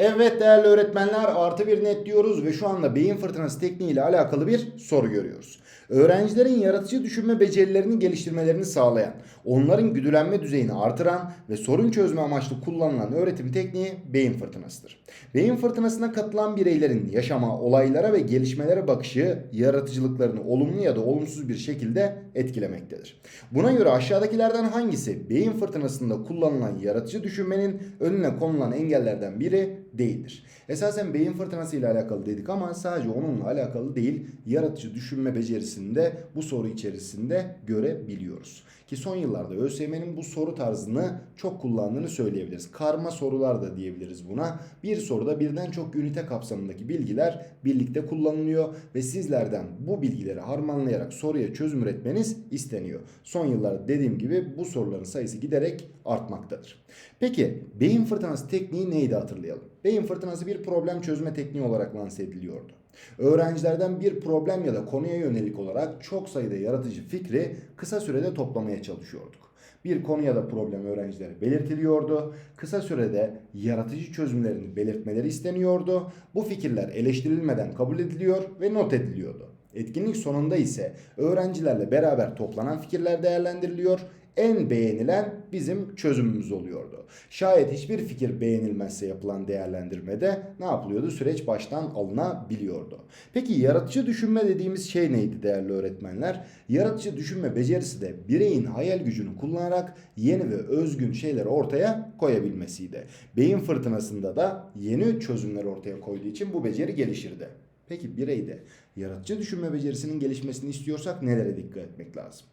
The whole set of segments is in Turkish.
Evet değerli öğretmenler artı bir net diyoruz ve şu anda beyin fırtınası tekniği ile alakalı bir soru görüyoruz. Öğrencilerin yaratıcı düşünme becerilerini geliştirmelerini sağlayan, onların güdülenme düzeyini artıran ve sorun çözme amaçlı kullanılan öğretim tekniği beyin fırtınasıdır. Beyin fırtınasına katılan bireylerin yaşama, olaylara ve gelişmelere bakışı yaratıcılıklarını olumlu ya da olumsuz bir şekilde etkilemektedir. Buna göre aşağıdakilerden hangisi beyin fırtınasında kullanılan yaratıcı düşünmenin önüne konulan engellerden biri değildir. Esasen beyin fırtınası ile alakalı dedik ama sadece onunla alakalı değil, yaratıcı düşünme becerisini de bu soru içerisinde görebiliyoruz. Ki son yıllarda ÖSYM'nin bu soru tarzını çok kullandığını söyleyebiliriz. Karma sorular da diyebiliriz buna. Bir soruda birden çok ünite kapsamındaki bilgiler birlikte kullanılıyor ve sizlerden bu bilgileri harmanlayarak soruya çözüm üretmeniz isteniyor. Son yıllarda dediğim gibi bu soruların sayısı giderek artmaktadır. Peki beyin fırtınası tekniği neydi hatırlayalım. Beyin fırtınası bir problem çözme tekniği olarak lanse ediliyordu. Öğrencilerden bir problem ya da konuya yönelik olarak çok sayıda yaratıcı fikri kısa sürede toplamaya çalışıyorduk. Bir konu ya da problem öğrencilere belirtiliyordu. Kısa sürede yaratıcı çözümlerini belirtmeleri isteniyordu. Bu fikirler eleştirilmeden kabul ediliyor ve not ediliyordu. Etkinlik sonunda ise öğrencilerle beraber toplanan fikirler değerlendiriliyor en beğenilen bizim çözümümüz oluyordu. Şayet hiçbir fikir beğenilmezse yapılan değerlendirmede ne yapılıyordu? Süreç baştan alınabiliyordu. Peki yaratıcı düşünme dediğimiz şey neydi değerli öğretmenler? Yaratıcı düşünme becerisi de bireyin hayal gücünü kullanarak yeni ve özgün şeyler ortaya koyabilmesiydi. Beyin fırtınasında da yeni çözümler ortaya koyduğu için bu beceri gelişirdi. Peki bireyde yaratıcı düşünme becerisinin gelişmesini istiyorsak nelere dikkat etmek lazım?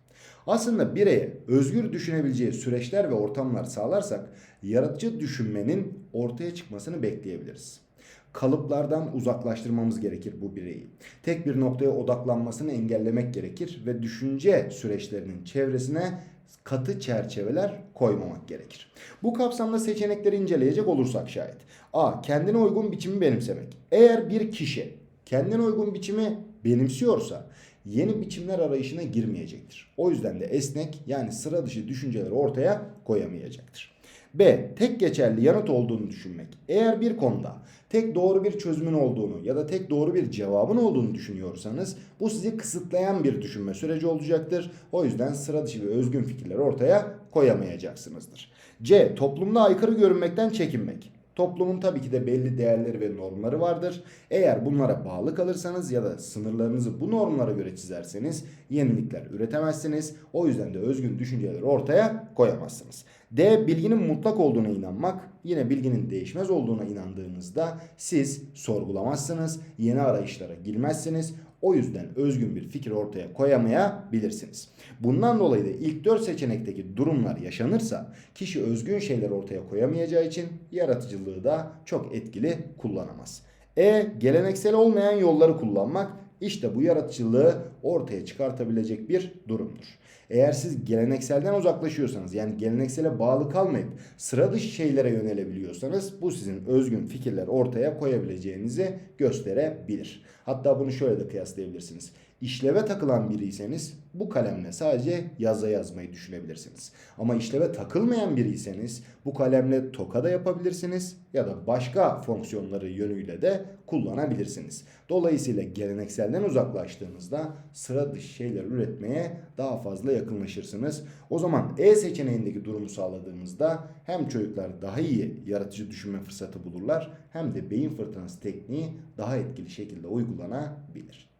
Aslında bireye özgür düşünebileceği süreçler ve ortamlar sağlarsak yaratıcı düşünmenin ortaya çıkmasını bekleyebiliriz. Kalıplardan uzaklaştırmamız gerekir bu bireyi. Tek bir noktaya odaklanmasını engellemek gerekir ve düşünce süreçlerinin çevresine katı çerçeveler koymamak gerekir. Bu kapsamda seçenekleri inceleyecek olursak şayet. A. Kendine uygun biçimi benimsemek. Eğer bir kişi kendine uygun biçimi benimsiyorsa yeni biçimler arayışına girmeyecektir. O yüzden de esnek yani sıra dışı düşünceleri ortaya koyamayacaktır. B. Tek geçerli yanıt olduğunu düşünmek. Eğer bir konuda tek doğru bir çözümün olduğunu ya da tek doğru bir cevabın olduğunu düşünüyorsanız bu sizi kısıtlayan bir düşünme süreci olacaktır. O yüzden sıra dışı ve özgün fikirler ortaya koyamayacaksınızdır. C. Toplumda aykırı görünmekten çekinmek. Toplumun tabii ki de belli değerleri ve normları vardır. Eğer bunlara bağlı kalırsanız ya da sınırlarınızı bu normlara göre çizerseniz yenilikler üretemezsiniz. O yüzden de özgün düşünceleri ortaya koyamazsınız. D. Bilginin mutlak olduğuna inanmak. Yine bilginin değişmez olduğuna inandığınızda siz sorgulamazsınız, yeni arayışlara girmezsiniz. O yüzden özgün bir fikir ortaya koyamayabilirsiniz. Bundan dolayı da ilk 4 seçenekteki durumlar yaşanırsa kişi özgün şeyler ortaya koyamayacağı için yaratıcılığı da çok etkili kullanamaz. E. Geleneksel olmayan yolları kullanmak işte bu yaratıcılığı ortaya çıkartabilecek bir durumdur. Eğer siz gelenekselden uzaklaşıyorsanız yani geleneksele bağlı kalmayıp sıra dışı şeylere yönelebiliyorsanız bu sizin özgün fikirler ortaya koyabileceğinizi gösterebilir. Hatta bunu şöyle de kıyaslayabilirsiniz. İşleve takılan biriyseniz bu kalemle sadece yazı yazmayı düşünebilirsiniz. Ama işleve takılmayan biriyseniz bu kalemle toka da yapabilirsiniz ya da başka fonksiyonları yönüyle de kullanabilirsiniz. Dolayısıyla gelenekselden uzaklaştığınızda sıra dışı şeyler üretmeye daha fazla yakınlaşırsınız. O zaman E seçeneğindeki durumu sağladığımızda hem çocuklar daha iyi yaratıcı düşünme fırsatı bulurlar hem de beyin fırtınası tekniği daha etkili şekilde uygulanabilir.